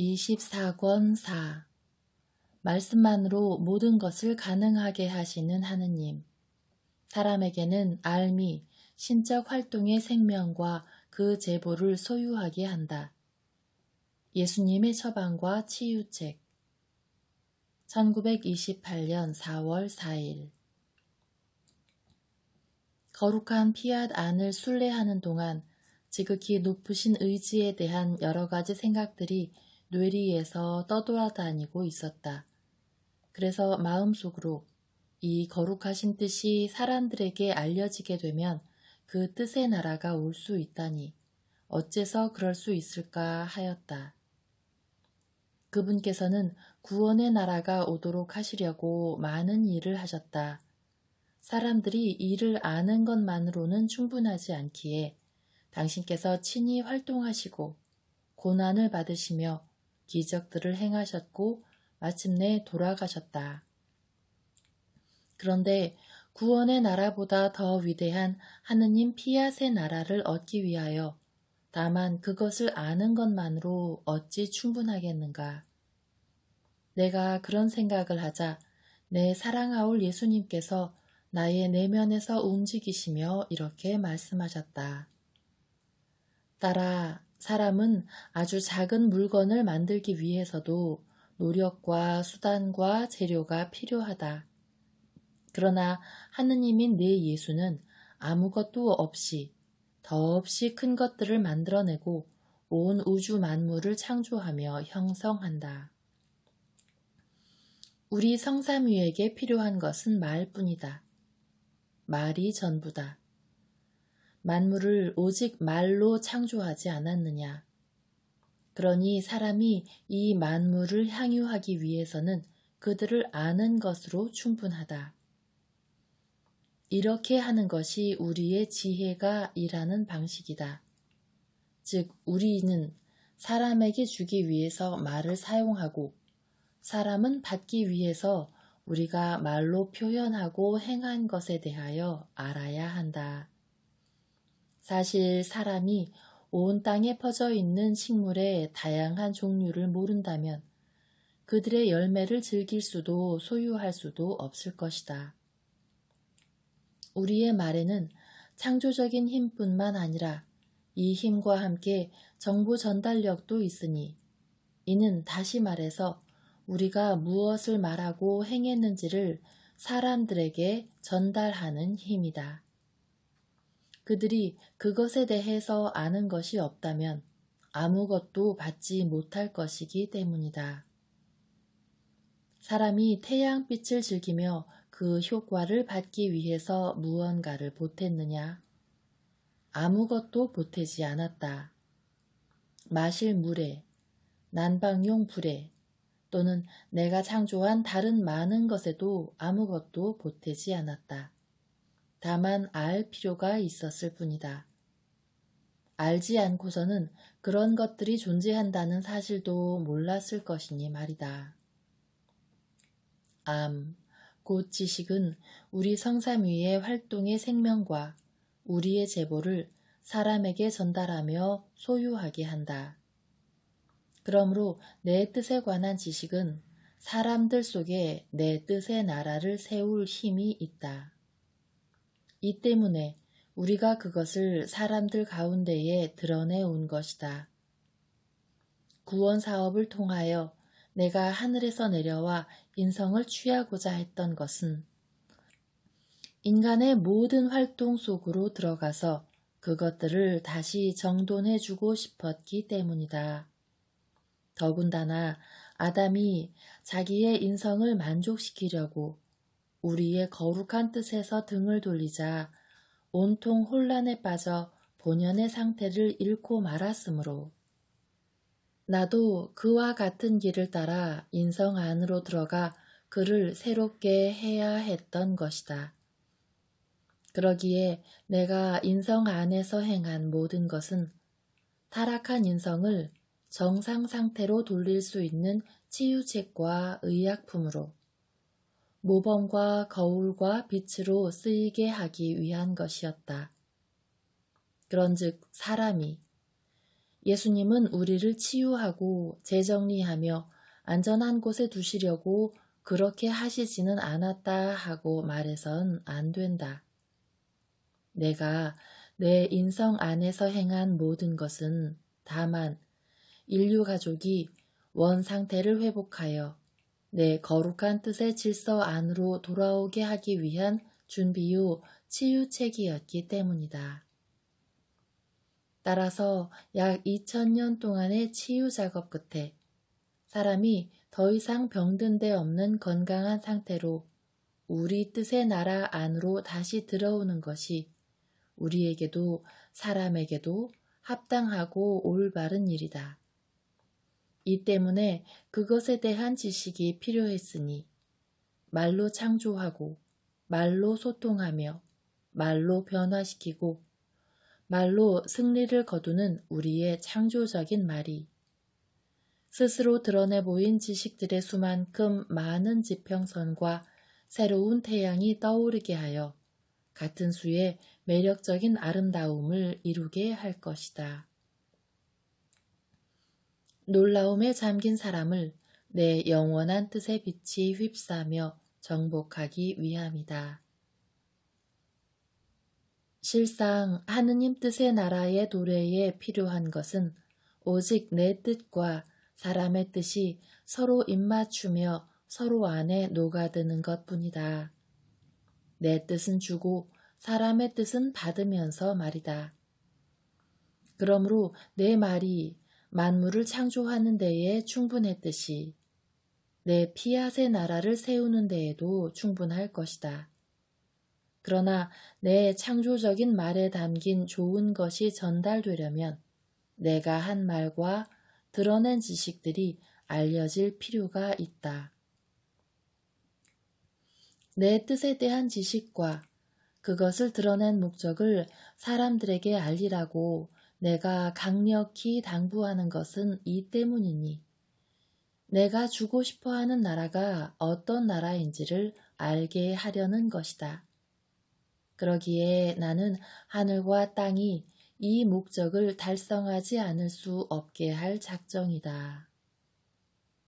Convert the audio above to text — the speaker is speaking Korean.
24권 4 말씀만으로 모든 것을 가능하게 하시는 하느님. 사람에게는 알미, 신적 활동의 생명과 그 제보를 소유하게 한다. 예수님의 처방과 치유책. 1928년 4월 4일. 거룩한 피앗 안을 순례하는 동안 지극히 높으신 의지에 대한 여러 가지 생각들이 뇌리에서 떠돌아다니고 있었다. 그래서 마음속으로 이 거룩하신 뜻이 사람들에게 알려지게 되면 그 뜻의 나라가 올 수 있다니 어째서 그럴 수 있을까 하였다. 그분께서는 구원의 나라가 오도록 하시려고 많은 일을 하셨다. 사람들이 이를 아는 것만으로는 충분하지 않기에 당신께서 친히 활동하시고 고난을 받으시며 기적들을 행하셨고 마침내 돌아가셨다. 그런데 구원의 나라보다 더 위대한 하느님 피앗의 나라를 얻기 위하여 다만 그것을 아는 것만으로 어찌 충분하겠는가. 내가 그런 생각을 하자 내 사랑하올 예수님께서 나의 내면에서 움직이시며 이렇게 말씀하셨다. 따라 사람은 아주 작은 물건을 만들기 위해서도 노력과 수단과 재료가 필요하다. 그러나 하느님인 내 예수는 아무것도 없이 더없이 큰 것들을 만들어내고 온 우주 만물을 창조하며 형성한다. 우리 성삼위에게 필요한 것은 말뿐이다. 말이 전부다. 만물을 오직 말로 창조하지 않았느냐. 그러니 사람이 이 만물을 향유하기 위해서는 그들을 아는 것으로 충분하다. 이렇게 하는 것이 우리의 지혜가 일하는 방식이다. 즉, 우리는 사람에게 주기 위해서 말을 사용하고 사람은 받기 위해서 우리가 말로 표현하고 행한 것에 대하여 알아야 한다. 사실 사람이 온 땅에 퍼져 있는 식물의 다양한 종류를 모른다면 그들의 열매를 즐길 수도 소유할 수도 없을 것이다. 우리의 말에는 창조적인 힘뿐만 아니라 이 힘과 함께 정보 전달력도 있으니 이는 다시 말해서 우리가 무엇을 말하고 행했는지를 사람들에게 전달하는 힘이다. 그들이 그것에 대해서 아는 것이 없다면 아무것도 받지 못할 것이기 때문이다. 사람이 태양빛을 즐기며 그 효과를 받기 위해서 무언가를 보탰느냐? 아무것도 보태지 않았다. 마실 물에, 난방용 불에, 또는 내가 창조한 다른 많은 것에도 아무것도 보태지 않았다. 다만 알 필요가 있었을 뿐이다. 알지 않고서는 그런 것들이 존재한다는 사실도 몰랐을 것이니 말이다. 암, 곧 지식은 우리 성삼위의 활동의 생명과 우리의 제보를 사람에게 전달하며 소유하게 한다. 그러므로 내 뜻에 관한 지식은 사람들 속에 내 뜻의 나라를 세울 힘이 있다. 이 때문에 우리가 그것을 사람들 가운데에 드러내 온 것이다. 구원 사업을 통하여 내가 하늘에서 내려와 인성을 취하고자 했던 것은 인간의 모든 활동 속으로 들어가서 그것들을 다시 정돈해 주고 싶었기 때문이다. 더군다나 아담이 자기의 인성을 만족시키려고 우리의 거룩한 뜻에서 등을 돌리자 온통 혼란에 빠져 본연의 상태를 잃고 말았으므로 나도 그와 같은 길을 따라 인성 안으로 들어가 그를 새롭게 해야 했던 것이다. 그러기에 내가 인성 안에서 행한 모든 것은 타락한 인성을 정상 상태로 돌릴 수 있는 치유책과 의약품으로 모범과 거울과 빛으로 쓰이게 하기 위한 것이었다. 그런즉 사람이 예수님은 우리를 치유하고 재정리하며 안전한 곳에 두시려고 그렇게 하시지는 않았다 하고 말해선 안 된다. 내가 내 인성 안에서 행한 모든 것은 다만 인류 가족이 원 상태를 회복하여 내 거룩한 뜻의 질서 안으로 돌아오게 하기 위한 준비요 치유책이었기 때문이다. 따라서 약 2000년 동안의 치유 작업 끝에 사람이 더 이상 병든 데 없는 건강한 상태로 우리 뜻의 나라 안으로 다시 들어오는 것이 우리에게도 사람에게도 합당하고 올바른 일이다. 이 때문에 그것에 대한 지식이 필요했으니 말로 창조하고 말로 소통하며 말로 변화시키고 말로 승리를 거두는 우리의 창조적인 말이 스스로 드러내 보인 지식들의 수만큼 많은 지평선과 새로운 태양이 떠오르게 하여 같은 수의 매력적인 아름다움을 이루게 할 것이다. 놀라움에 잠긴 사람을 내 영원한 뜻의 빛이 휩싸며 정복하기 위함이다. 실상 하느님 뜻의 나라의 도래에 필요한 것은 오직 내 뜻과 사람의 뜻이 서로 입맞추며 서로 안에 녹아드는 것 뿐이다. 내 뜻은 주고 사람의 뜻은 받으면서 말이다. 그러므로 내 말이 만물을 창조하는 데에 충분했듯이 내 피앗의 나라를 세우는 데에도 충분할 것이다. 그러나 내 창조적인 말에 담긴 좋은 것이 전달되려면 내가 한 말과 드러낸 지식들이 알려질 필요가 있다. 내 뜻에 대한 지식과 그것을 드러낸 목적을 사람들에게 알리라고 내가 강력히 당부하는 것은 이 때문이니 내가 주고 싶어 하는 나라가 어떤 나라인지를 알게 하려는 것이다. 그러기에 나는 하늘과 땅이 이 목적을 달성하지 않을 수 없게 할 작정이다.